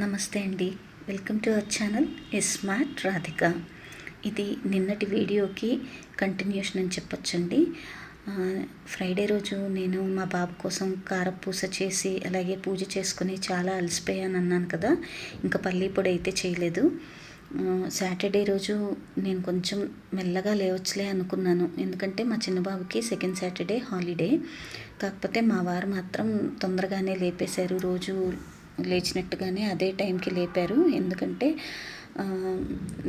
నమస్తే అండి. Welcome to our channel smart Radhika. ఇది నిన్నటి వీడియోకి కంటిన్యూషన్ అని చెప్పొచ్చండి. ఫ్రైడే రోజు నేను మా బాబు కోసం కారపూస చేసి అలాగే పూజ చేసుకుని చాలా అలసిపోయాను అన్నాను కదా. ఇంకా పల్లీ పొడి అయితే చేయలేదు. సాటర్డే రోజు నేను కొంచెం మెల్లగా లేవచ్చులే అనుకున్నాను. ఎందుకంటే మా చిన్న బాబుకి సెకండ్ సాటర్డే హాలిడే. కాకపోతే మా వారు మాత్రం తొందరగానే లేపేశారు. రోజు లేచినట్టుగానే అదే టైంకి లేపారు. ఎందుకంటే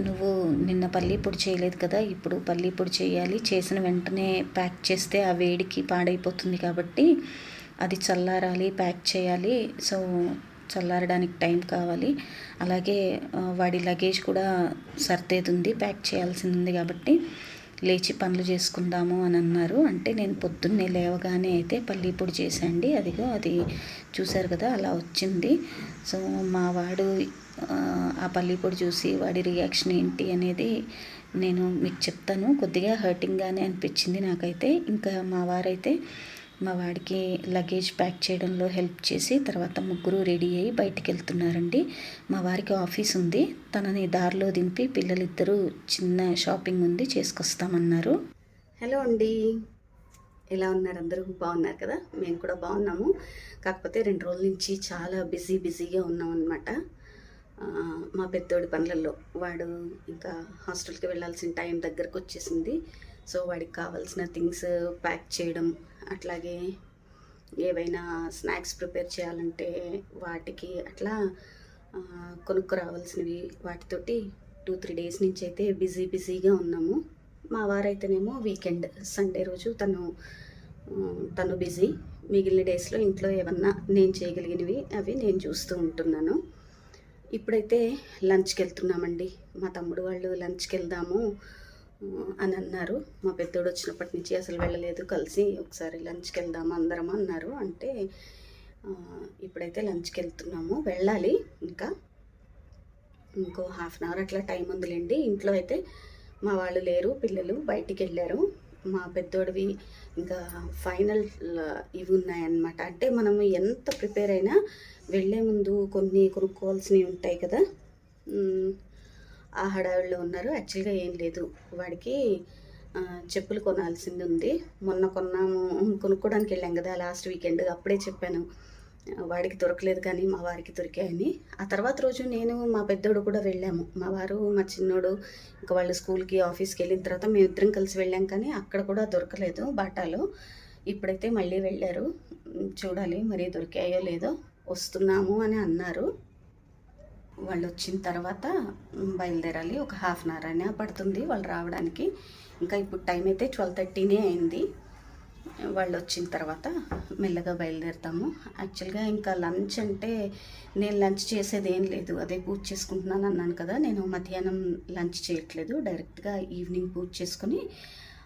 నువ్వు నిన్న పల్లీ పొడి చేయలేదు కదా ఇప్పుడు పల్లీ పొడి చేయాలి. చేసిన వెంటనే ప్యాక్ చేస్తే ఆ వేడికి పాడైపోతుంది కాబట్టి అది చల్లారాలి ప్యాక్ చేయాలి. సో చల్లారడానికి టైం కావాలి. అలాగే వాడి లగేజ్ కూడా సర్దేది ఉంది ప్యాక్ చేయాల్సింది ఉంది కాబట్టి. లేచి పనులు చేసుకుందాము అని అన్నారు. అంటే నేను పొద్దున్నే లేవగానే అయితే పల్లీ పొడి చేసండి అదిగో అది చూశారు కదా అలా వచ్చింది. సో మా వాడు ఆ, ఆ పల్లీ పొడి చూసి వాడి రియాక్షన్ ఏంటి అనేది నేను మీకు చెప్తాను. కొద్దిగా హర్టింగ్గానే అనిపించింది నాకైతే. ఇంకా మా వారైతే మా వాడికి లగేజ్ ప్యాక్ చేయడంలో హెల్ప్ చేసి తర్వాత ముగ్గురు రెడీ అయ్యి బయటికి వెళ్తున్నారండి మా వారికి ఆఫీస్ ఉంది. తనని దారిలో దింపి పిల్లలిద్దరూ చిన్న షాపింగ్ ఉంది చేసుకొస్తామన్నారు. హలో అండి. ఎలా ఉన్నారు? అందరూ బాగున్నారు కదా? మేము కూడా బాగున్నాము. కాకపోతే రెండు రోజుల నుంచి చాలా బిజీ బిజీగా ఉన్నాం అనమాట మా పెద్దోడి పనులలో. వాడు ఇంకా హాస్టల్కి వెళ్ళాల్సిన టైం దగ్గరకు వచ్చేసింది సో వాడికి కావాల్సిన థింగ్స్ ప్యాక్ చేయడం అట్లాగే ఏవైనా స్నాక్స్ ప్రిపేర్ చేయాలంటే వాటికి అట్లా కొనుక్కు రావాల్సినవి వాటితోటి టూ త్రీ డేస్ నుంచి అయితే బిజీ బిజీగా ఉన్నాము. మా వారైతేనేమో వీకెండ్ సండే రోజు తను తను బిజీ. మిగిలిన డేస్లో ఇంట్లో ఏమన్నా నేను చేయగలిగినవి అవి నేను చూస్తూ ఉంటున్నాను. ఇప్పుడైతే లంచ్కి వెళ్తున్నామండి మా తమ్ముడు వాళ్ళు లంచ్కి వెళ్దాము అని అన్నారు. మా పెద్దోడు వచ్చినప్పటి నుంచి అసలు వెళ్ళలేదు. కలిసి ఒకసారి లంచ్కి వెళ్దాము అందరం అన్నారు. అంటే ఇప్పుడైతే లంచ్కి వెళ్తున్నాము. వెళ్ళాలి ఇంకా. ఇంకో హాఫ్ అన్ అవర్ అట్లా టైం ఉందిలేండి. ఇంట్లో అయితే మా వాళ్ళు లేరు పిల్లలు బయటికి వెళ్ళారు. మా పెద్దోడివి ఇంకా ఫైనల్ ఇవి ఉన్నాయన్నమాట. అంటే మనము ఎంత ప్రిపేర్ అయినా వెళ్ళే ముందు కొన్ని కొనుక్కోవాల్సినవి ఉంటాయి కదా. ఆ హడావిడిలో ఉన్నారు. యాక్చువల్గా ఏం లేదు. వాడికి చెప్పులు కొనాల్సింది ఉంది మొన్న కొన్నాము కొనుక్కోవడానికి వెళ్ళాం కదా లాస్ట్ వీకెండ్ అప్పుడే చెప్పాను. వాడికి దొరకలేదు కానీ మా వారికి దొరికాయని. ఆ తర్వాత రోజు నేను మా పెద్దోడు కూడా వెళ్ళాము. మా వారు మా చిన్నోడు ఇంకా వాళ్ళు స్కూల్కి ఆఫీస్కి వెళ్ళిన తర్వాత మేము ఇద్దరం కలిసి వెళ్ళాం కానీ అక్కడ కూడా దొరకలేదు బాటాలో. ఇప్పుడైతే మళ్ళీ వెళ్ళారు. చూడాలి మరి దొరికాయో లేదో వస్తున్నాము అని అన్నారు. వాళ్ళు వచ్చిన తర్వాత బయలుదేరాలి. ఒక హాఫ్ అన్ అవర్ అయినా పడుతుంది వాళ్ళు రావడానికి. ఇంకా ఇప్పుడు టైం అయితే ట్వెల్వ్ థర్టీనే అయింది. వాళ్ళు వచ్చిన తర్వాత మెల్లగా బయలుదేరుతాము. యాక్చువల్గా ఇంకా లంచ్ అంటే నేను లంచ్ చేసేది ఏం లేదు. అదే పూజ చేసుకుంటున్నాను అన్నాను కదా నేను మధ్యాహ్నం లంచ్ చేయట్లేదు. డైరెక్ట్గా ఈవినింగ్ పూజ చేసుకుని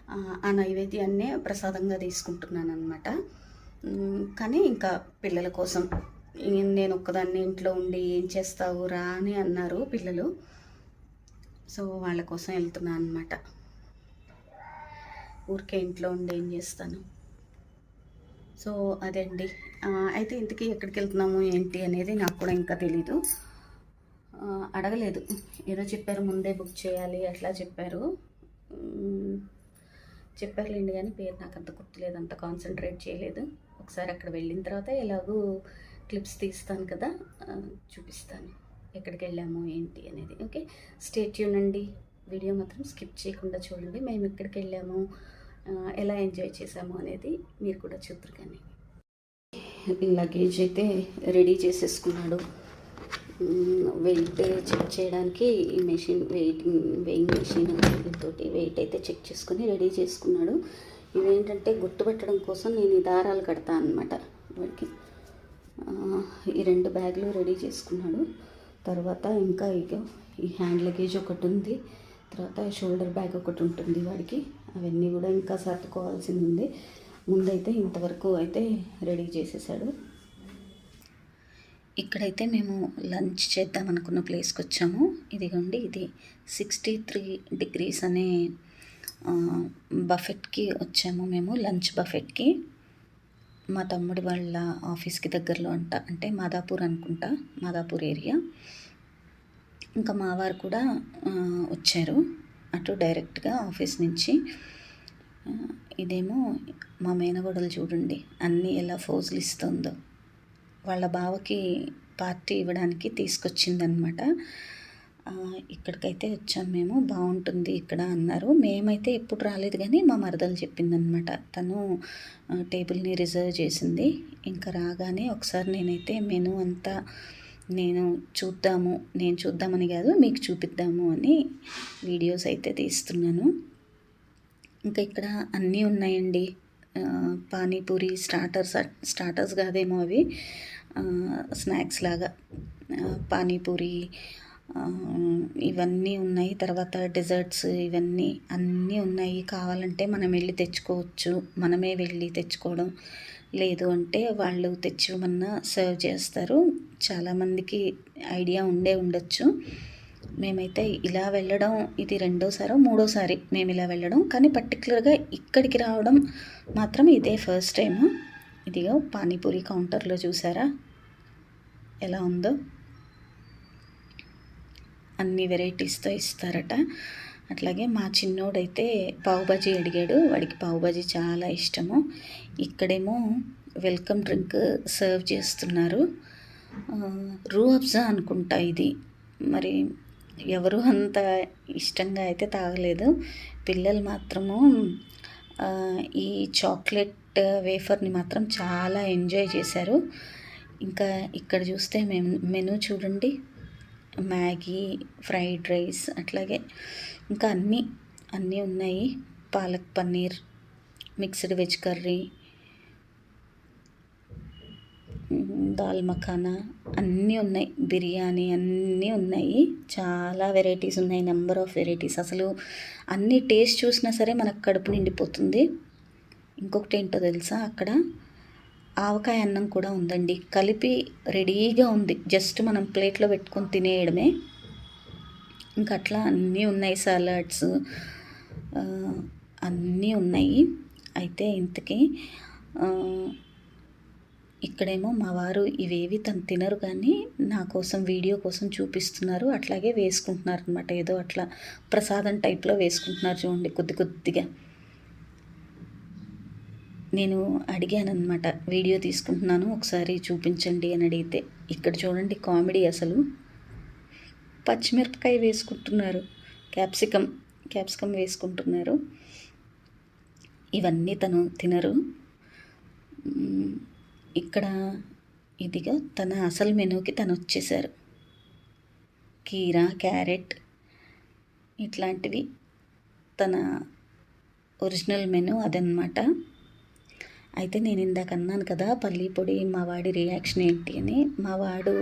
ఆ, నైవేద్యాన్నే ప్రసాదంగా తీసుకుంటున్నాను అనమాట కానీ ఇంకా పిల్లల కోసం నేను ఒక్కదాన్ని ఇంట్లో ఉండి ఏం చేస్తావు రా అని అన్నారు పిల్లలు. సో వాళ్ళ కోసం వెళ్తున్నాను అనమాట ఊరికే ఇంట్లో ఉండి ఏం చేస్తాను? సో అదండి. అయితే ఇంతకీ ఎక్కడికి వెళ్తున్నాము ఏంటి అనేది నాకు కూడా ఇంకా తెలీదు. అడగలేదు. ఏదో చెప్పారు ముందే బుక్ చేయాలి అట్లా చెప్పారు. చెప్పారులేండి కానీ పేరు నాకు అంత గుర్తులేదు అంత కాన్సన్ట్రేట్ చేయలేదు. ఒకసారి అక్కడ వెళ్ళిన తర్వాత ఎలాగూ క్లిప్స్ తీస్తాను కదా చూపిస్తాను ఎక్కడికి వెళ్ళాము ఏంటి అనేది. ఓకే? స్టేట్ అండి. వీడియో మాత్రం స్కిప్ చేయకుండా చూడండి. మేము ఎక్కడికి వెళ్ళాము ఎలా ఎంజాయ్ చేసాము అనేది మీరు కూడా చూద్దరు కానీ. లగేజ్ అయితే రెడీ చేసేసుకున్నాడు. వెయిట్ చెక్ చేయడానికి ఈ మెషిన్ వెయిట్ వెయింగ్ మెషిన్ తోటి వెయిట్ అయితే చెక్ చేసుకుని రెడీ చేసుకున్నాడు. ఇవేంటంటే గుర్తుపెట్టడం కోసం నేను ఈ దారాలు కడతాను అనమాట వాడికి ఈ రెండు బ్యాగులు రెడీ చేసుకున్నాడు. తర్వాత ఇంకా ఇక ఈ హ్యాండ్ లగేజ్ ఒకటి ఉంది. తర్వాత షోల్డర్ బ్యాగ్ ఒకటి ఉంటుంది వాడికి. అవన్నీ కూడా ఇంకా సర్దుకోవాల్సింది ఉంది. ముందైతే ఇంతవరకు అయితే రెడీ చేసేసాడు. ఇక్కడైతే మేము లంచ్ చేద్దాం అనుకున్న ప్లేస్కి వచ్చాము. ఇదిగోండి ఇది సిక్స్టీ త్రీ డిగ్రీస్ అనే బఫెట్కి వచ్చాము మేము లంచ్ బఫెట్కి. మా తమ్ముడి వాళ్ళ ఆఫీస్కి దగ్గరలో అంట అంటే మాదాపూర్ అనుకుంటా మాదాపూర్ ఏరియా. ఇంకా మా వారు కూడా వచ్చారు. అటు డైరెక్ట్గా ఆఫీస్ నుంచి. ఇదేమో మా మేనగోడలు చూడండి అన్నీ ఎలా ఫోజులు ఇస్తుందో వాళ్ళ బావకి పార్టీ ఇవ్వడానికి తీసుకొచ్చిందనమాట. ఇక్కడికైతే వచ్చాం మేము. బాగుంటుంది ఇక్కడ అన్నారు. మేమైతే ఎప్పుడు రాలేదు కానీ మా మరదలు చెప్పిందనమాట తను టేబుల్ని రిజర్వ్ చేసింది. ఇంకా రాగానే ఒకసారి నేనైతే మెను అంతా నేను చూద్దాము నేను చూద్దామని కాదు మీకు చూపిద్దాము అని వీడియోస్ అయితే తీస్తున్నాను. ఇంకా ఇక్కడ అన్నీ ఉన్నాయండి. పానీపూరి స్టార్టర్స్ స్టార్టర్స్ కాదేమో అవి. స్నాక్స్ లాగా. పానీపూరి ఇవన్నీ ఉన్నాయి. తర్వాత డెజర్ట్స్ ఇవన్నీ అన్నీ ఉన్నాయి. కావాలంటే మనం వెళ్ళి తెచ్చుకోవచ్చు. మనమే వెళ్ళి తెచ్చుకోవడం లేదు అంటే వాళ్ళు తెచ్చిమన్నా సర్వ్ చేస్తారు. చాలామందికి ఐడియా ఉండే ఉండొచ్చు. మేమైతే ఇలా వెళ్ళడం ఇది రెండోసారో మూడోసారి మేము ఇలా వెళ్ళడం. కానీ పర్టికులర్గా ఇక్కడికి రావడం మాత్రం ఇదే ఫస్ట్ టైం ఇదిగో పానీపూరి కౌంటర్లో చూసారా? ఎలా ఉందో? అన్ని వెరైటీస్తో ఇస్తారట. అట్లాగే మా చిన్నోడైతే పావుబాజీ అడిగాడు. వాడికి పావుబాజీ చాలా ఇష్టము. ఇక్కడేమో వెల్కమ్ డ్రింక్ సర్వ్ చేస్తున్నారు. రూ అబ్జా అనుకుంటా ఇది. మరి ఎవరు అంత ఇష్టంగా అయితే తాగలేదు. పిల్లలు మాత్రము ఈ చాక్లెట్ వేఫర్ని మాత్రం చాలా ఎంజాయ్ చేశారు. ఇంకా ఇక్కడ చూస్తే మెను మెనూ చూడండి. మ్యాగీ ఫ్రైడ్ రైస్ అట్లాగే ఇంకా అన్నీ అన్నీ ఉన్నాయి. Palak paneer mixed veg curry dal makhana అన్నీ ఉన్నాయి. బిర్యానీ అన్నీ ఉన్నాయి. చాలా వెరైటీస్ ఉన్నాయి. Number of varieties. అసలు అన్ని టేస్ట్ చూసినా సరే మనకు కడుపు నిండిపోతుంది. ఇంకొకటి ఏంటో తెలుసా అక్కడ? ఆవకాయ అన్నం కూడా ఉందండి. కలిపి రెడీగా ఉంది. జస్ట్ మనం ప్లేట్లో పెట్టుకొని తినేయడమే. ఇంకా అట్లా అన్నీ ఉన్నాయి సలాడ్స్. అన్నీ ఉన్నాయి. అయితే ఇంతకీ ఇక్కడేమో మా వారు ఇవేవి తను తినరు కానీ నా కోసం వీడియో కోసం చూపిస్తున్నారు. అట్లాగే వేసుకుంటున్నారు అనమాట ఏదో అట్లా ప్రసాదం టైప్లో వేసుకుంటున్నారు చూడండి కొద్ది కొద్దిగా. నేను అడిగానమాట వీడియో తీసుకుంటున్నాను ఒకసారి చూపించండి అని అడిగితే ఇక్కడ చూడండి కామెడీ అసలు. పచ్చిమిరపకాయ వేసుకుంటున్నారు. క్యాప్సికమ్ క్యాప్సికమ్ వేసుకుంటున్నారు. ఇవన్నీ తను తినరు. ఇక్కడ ఇదిగా తన అసలు మెనూకి తను వచ్చేసారు. కీరా క్యారెట్ ఇట్లాంటివి తన ఒరిజినల్ మెనూ అదనమాట అయితే నేను ఇందాక అన్నాను కదా పల్లీ పొడి మా వాడి రియాక్షన్ ఏంటి అని. మా వాడు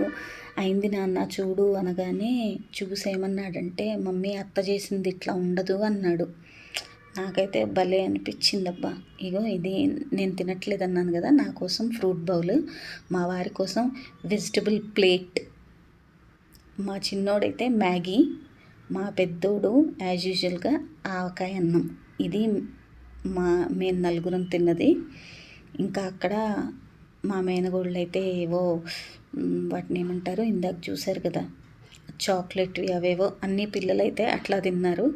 అయింది నాన్న చూడు అనగానే చూసేమన్నాడంటే మమ్మీ అత్త చేసింది ఇట్లా ఉండదు అన్నాడు. నాకైతే భలే అనిపించింది అబ్బా ఇగో ఇది నేను తినట్లేదు అన్నాను కదా నా కోసం ఫ్రూట్ బౌల్ మా వారి కోసం వెజిటబుల్ ప్లేట్ మా చిన్నోడైతే మ్యాగీ మా పెద్దోడు యాజ్ యూజువల్గా ఆవకాయ అన్నం. ఇది మా మేము నలుగురం తిన్నది. ఇంకా అక్కడ మా మేనగోళ్ళు అయితే ఏవో వాటిని ఏమంటారు ఇందాక చూశారు కదా చాక్లెట్వి అవేవో అన్ని పిల్లలైతే అట్లా తిన్నారు.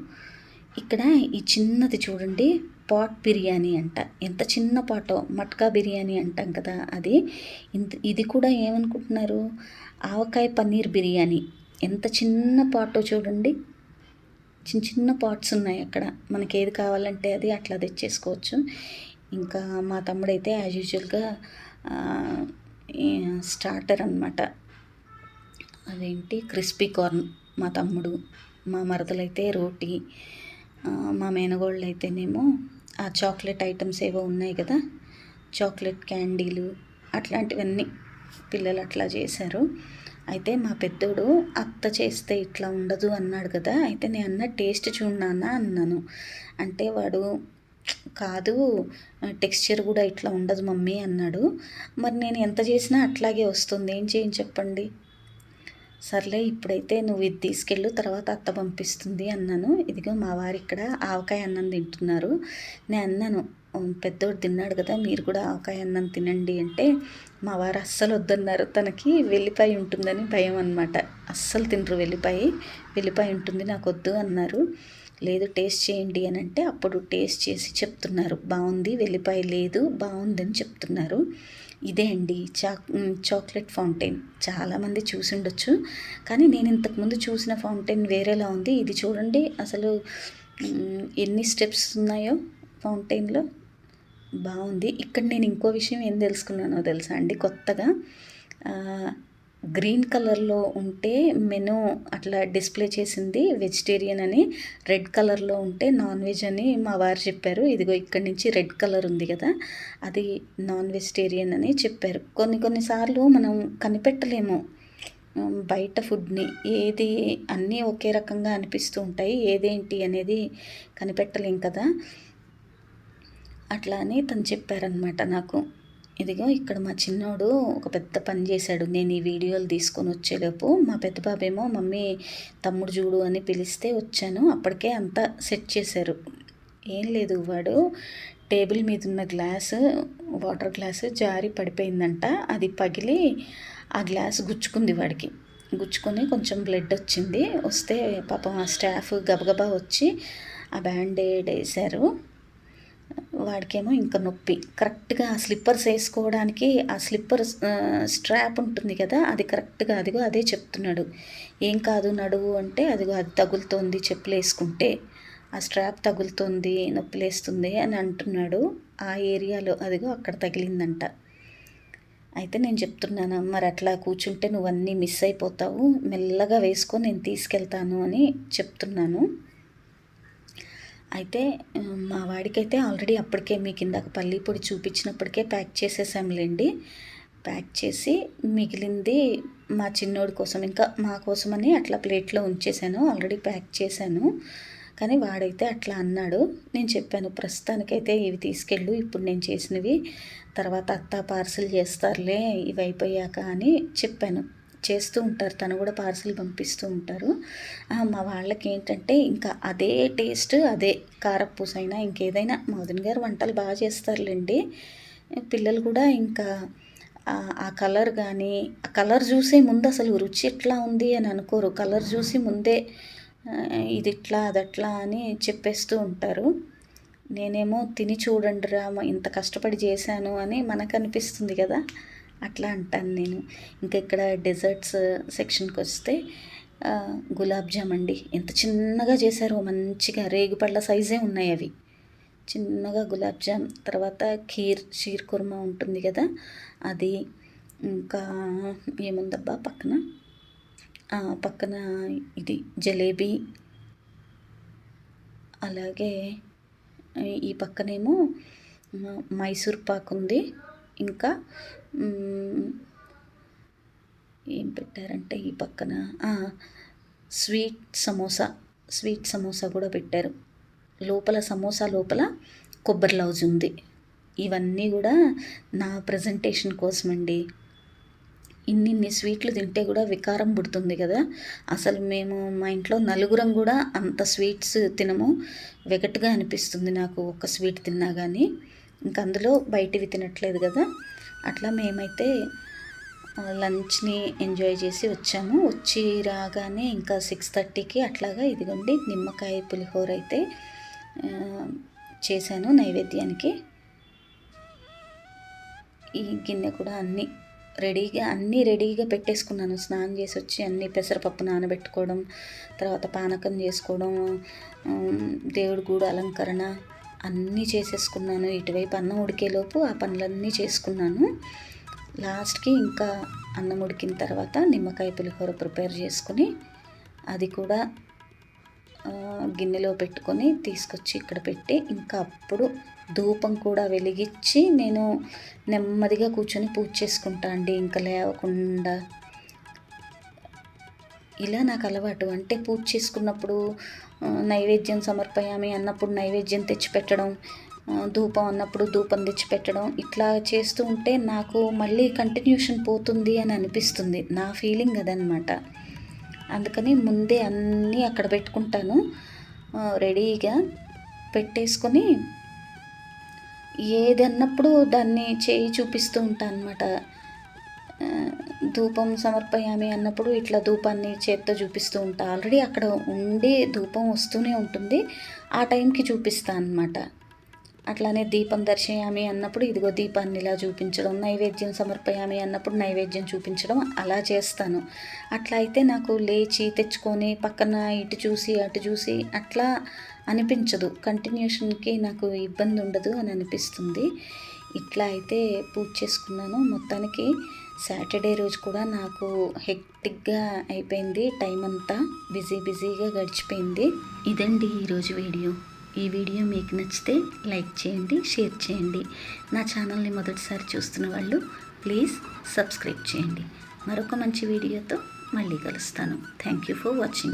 ఇక్కడ ఈ చిన్నది చూడండి పాట్ బిర్యానీ అంట. ఎంత చిన్న పాటో మట్కా బిర్యానీ అంటాం కదా అది. ఇంత ఇది కూడా ఏమనుకుంటున్నారు? ఆవకాయ పన్నీర్ బిర్యానీ. ఎంత చిన్న పాటో చూడండి. చిన్న చిన్న పాట్స్ ఉన్నాయి అక్కడ. మనకి ఏది కావాలంటే అది అట్లా తెచ్చేసుకోవచ్చు. ఇంకా మా తమ్ముడైతే యాజ్ యూజువల్గా స్టార్టర్ అనమాట అదేంటి? క్రిస్పీ కార్న్ మా తమ్ముడు. మా మరదలైతే రోటీ. మా మేనగోళ్ళు అయితేనేమో ఆ చాక్లెట్ ఐటమ్స్ ఏవో ఉన్నాయి కదా? చాక్లెట్ క్యాండీలు అట్లాంటివన్నీ పిల్లలు అట్లా చేశారు. అయితే మా పెద్దోడు అత్త చేస్తే ఇట్లా ఉండదు అన్నాడు కదా? అయితే నేను అన్న టేస్ట్ చూడనా అన్నాను. అంటే వాడు కాదు టెక్స్చర్ కూడా ఇట్లా ఉండదు మమ్మీ అన్నాడు. మరి నేను ఎంత చేసినా అట్లాగే వస్తుంది. ఏం చేయని చెప్పండి? సర్లే ఇప్పుడైతే నువ్వు ఇది తీసుకెళ్ళు తర్వాత అత్త పంపిస్తుంది అన్నాను. ఇదిగో మా వారు ఇక్కడ ఆవకాయ అన్నం తింటున్నారు. నేను అన్నాను పెద్దోడు తిన్నాడు కదా మీరు కూడా ఆవకాయ అన్నం తినండి అంటే మా వారు అస్సలు వద్దన్నారు. తనకి వెల్లిపాయ ఉంటుందని భయం అనమాట అస్సలు తినరు వెల్లిపాయ. వెల్లిపాయ ఉంటుంది నాకు వద్దు అన్నారు. లేదు టేస్ట్ చేయండి అని అంటే అప్పుడు టేస్ట్ చేసి చెప్తున్నారు. బాగుంది వెల్లిపాయ లేదు బాగుందని చెప్తున్నారు. ఇదే అండి చాక్ చాక్లెట్ ఫౌంటైన్. చాలామంది చూసి ఉండొచ్చు. కానీ నేను ఇంతకుముందు చూసిన ఫౌంటైన్ వేరేలా ఉంది. ఇది చూడండి అసలు ఎన్ని స్టెప్స్ ఉన్నాయో ఫౌంటైన్లో. బాగుంది. ఇక్కడ నేను ఇంకో విషయం ఏం తెలుసుకున్నానో తెలుసా అండి కొత్తగా? గ్రీన్ కలర్లో ఉంటే మెను అట్లా డిస్ప్లే చేసింది వెజిటేరియన్ అని రెడ్ కలర్లో ఉంటే నాన్ వెజ్ అని మా వారు చెప్పారు. ఇదిగో ఇక్కడ నుంచి రెడ్ కలర్ ఉంది కదా అది నాన్ వెజిటేరియన్ అని చెప్పారు. కొన్ని కొన్నిసార్లు మనం కనిపెట్టలేము. బయట ఫుడ్ని ఏది అన్నీ ఒకే రకంగా అనిపిస్తూ ఉంటాయి. ఏదేంటి అనేది కనిపెట్టలేం కదా. అట్లా అని తను చెప్పారనమాట నాకు. ఇదిగో ఇక్కడ మా చిన్నోడు ఒక పెద్ద పని చేశాడు. నేను ఈ వీడియోలు తీసుకొని వచ్చేలోపు మా పెద్ద బాబేమో మమ్మీ తమ్ముడు చూడు అని పిలిస్తే వచ్చాను. అప్పటికే అంతా సెట్ చేశారు. ఏం లేదు వాడు టేబుల్ మీద ఉన్న గ్లాసు వాటర్ గ్లాసు జారి పడిపోయిందంట. అది పగిలి ఆ గ్లాస్ గుచ్చుకుంది వాడికి. గుచ్చుకొని కొంచెం బ్లడ్ వచ్చింది. వస్తే పాపం ఆ స్టాఫ్ గబగబా వచ్చి ఆ బ్యాండేడ్ వేశారు. వాడికేమో ఇంకా నొప్పి. కరెక్ట్గా ఆ స్లిప్పర్స్ వేసుకోవడానికి ఆ స్లిప్పర్ స్ట్రాప్ ఉంటుంది కదా అది కరెక్ట్గా అదిగో అదే చెప్తున్నాడు. ఏం కాదు నడువు అంటే అదిగో అది తగులుతోంది చెప్పులు వేసుకుంటే ఆ స్ట్రాప్ తగులుతోంది నొప్పి లేస్తుంది అని అంటున్నాడు. ఆ ఏరియాలో అదిగో అక్కడ తగిలిందంట. అయితే నేను చెప్తున్నాను మరి అట్లా కూర్చుంటే నువ్వు అన్నీ మిస్ అయిపోతావు మెల్లగా వేసుకొని నేను తీసుకెళ్తాను అని చెప్తున్నాను. అయితే మా వాడికైతే ఆల్రెడీ అప్పటికే మీకు ఇందాక పల్లీ పొడి చూపించినప్పటికే ప్యాక్ చేసేసాంలేండి. ప్యాక్ చేసి మిగిలింది మా చిన్నోడి కోసం ఇంకా మా కోసమని అట్లా ప్లేట్లో ఉంచేసాను ఆల్రెడీ ప్యాక్ చేశాను. కానీ వాడైతే అట్లా అన్నాడు. నేను చెప్పాను ప్రస్తుతానికైతే ఇవి తీసుకెళ్ళు ఇప్పుడు నేను చేసినవి తర్వాత అత్త పార్సిల్ చేస్తారులే ఇవి అయిపోయాక అని చెప్పాను. చేస్తూ ఉంటారు. తను కూడా పార్సిల్ పంపిస్తూ ఉంటారు. మా వాళ్ళకి ఏంటంటే ఇంకా అదే టేస్ట్ అదే కారపూస అయినా ఇంకేదైనా మోదన్ గారు వంటలు బాగా చేస్తారులేండి. పిల్లలు కూడా ఇంకా ఆ- కలర్ కానీ ఆ కలర్ చూసే ముందు అసలు రుచి ఎట్లా ఉంది అని అనుకోరు. కలర్ చూసి ముందే ఇది ఇట్లా అదట్లా అని చెప్పేస్తూ ఉంటారు. నేనేమో తిని చూడండిరా ఇంత కష్టపడి చేశాను అని మనకు అనిపిస్తుంది కదా. అట్లా అంటాను నేను. ఇంకా ఇక్కడ డెజర్ట్స్ సెక్షన్కి వస్తే గులాబ్ జామ్ అండి. ఎంత చిన్నగా చేశారో మంచిగా రేగుపళ్ళ సైజే ఉన్నాయి అవి. చిన్నగా గులాబ్ జామ్ తర్వాత ఖీర్ షీర్ కుర్మా ఉంటుంది కదా అది. ఇంకా ఏముందబ్బా పక్కన? పక్కన ఇది జలేబీ. అలాగే ఈ పక్కనేమో మైసూర్ పాక్ ఉంది. ఇంకా ఏం పెట్టారంటే ఈ పక్కన? స్వీట్ సమోసా స్వీట్ సమోసా కూడా పెట్టారు. లోపల సమోసా లోపల కొబ్బరి లౌజ్ ఉంది. ఇవన్నీ కూడా నా ప్రజెంటేషన్ కోసమండి. ఇన్ని ఇన్ని స్వీట్లు తింటే కూడా వికారం పుడుతుంది కదా. అసలు మేము మా ఇంట్లో నలుగురం కూడా అంత స్వీట్స్ తినము. వెగటుగా అనిపిస్తుంది నాకు ఒక స్వీట్ తిన్నా కానీ ఇంక అందులో బయటివి తినట్లేదు కదా. అట్లా మేమైతే లంచ్ని ఎంజాయ్ చేసి వచ్చాము. వచ్చి రాగానే ఇంకా సిక్స్ థర్టీకి అట్లాగా ఇదిగోండి నిమ్మకాయ పులిహోర అయితే చేశాను నైవేద్యానికి. ఈ గిన్నె కూడా అన్నీ రెడీగా అన్నీ రెడీగా పెట్టేసుకున్నాను. స్నానం చేసి వచ్చి అన్నీ పెసరపప్పు నానబెట్టుకోవడం తర్వాత పానకం చేసుకోవడం దేవుడి గూడు అలంకరణ అన్నీ చేసేసుకున్నాను. ఇటువైపు అన్నం ఉడికేలోపు ఆ పనులన్నీ చేసుకున్నాను. లాస్ట్కి ఇంకా అన్నం ఉడికిన తర్వాత నిమ్మకాయ పులిహోర ప్రిపేర్ చేసుకుని అది కూడా గిన్నెలో పెట్టుకొని తీసుకొచ్చి ఇక్కడ పెట్టి ఇంకా అప్పుడు ధూపం కూడా వెలిగించి నేను నెమ్మదిగా కూర్చొని పూజ చేసుకుంటా అండి. ఇంకా లేవకుండా ఇలా నాకు అలవాటు. అంటే పూజ చేసుకున్నప్పుడు నైవేద్యం సమర్పయామి అన్నప్పుడు నైవేద్యం తెచ్చిపెట్టడం ధూపం అన్నప్పుడు ధూపం తెచ్చిపెట్టడం ఇట్లా చేస్తూ ఉంటే నాకు మళ్ళీ కంటిన్యూషన్ పోతుంది అని అనిపిస్తుంది. నా ఫీలింగ్ అదనమాట అందుకని ముందే అన్నీ అక్కడ పెట్టుకుంటాను. రెడీగా పెట్టేసుకొని ఏది అన్నప్పుడు దాన్ని చేయి చూపిస్తూ ఉంటాను అనమాట ధూపం సమర్పయామి అన్నప్పుడు ఇట్లా ధూపాన్ని చేత్తో చూపిస్తూ ఉంటా. ఆల్రెడీ అక్కడ ఉండి ధూపం వస్తూనే ఉంటుంది. ఆ టైంకి చూపిస్తాను అనమాట అట్లానే దీపం దర్శయామి అన్నప్పుడు ఇదిగో దీపాన్ని ఇలా చూపించడం నైవేద్యం సమర్పయామి అన్నప్పుడు నైవేద్యం చూపించడం అలా చేస్తాను. అట్లా అయితే నాకు లేచి తెచ్చుకొని పక్కన ఇటు చూసి అటు చూసి అట్లా అనిపించదు. కంటిన్యూషన్కి నాకు ఇబ్బంది ఉండదు అని అనిపిస్తుంది. ఇట్లా అయితే పూజ చేసుకున్నాను. మొత్తానికి సాటర్డే రోజు కూడా నాకు హెక్టిక్గా అయిపోయింది. టైం అంతా బిజీ బిజీగా గడిచిపోయింది. ఇదండి ఈరోజు వీడియో. ఈ వీడియో మీకు నచ్చితే లైక్ చేయండి షేర్ చేయండి. నా ఛానల్ని మొదటిసారి చూస్తున్న వాళ్ళు ప్లీజ్ సబ్స్క్రైబ్ చేయండి. మరొక మంచి వీడియోతో మళ్ళీ కలుస్తాను. Thank you for watching.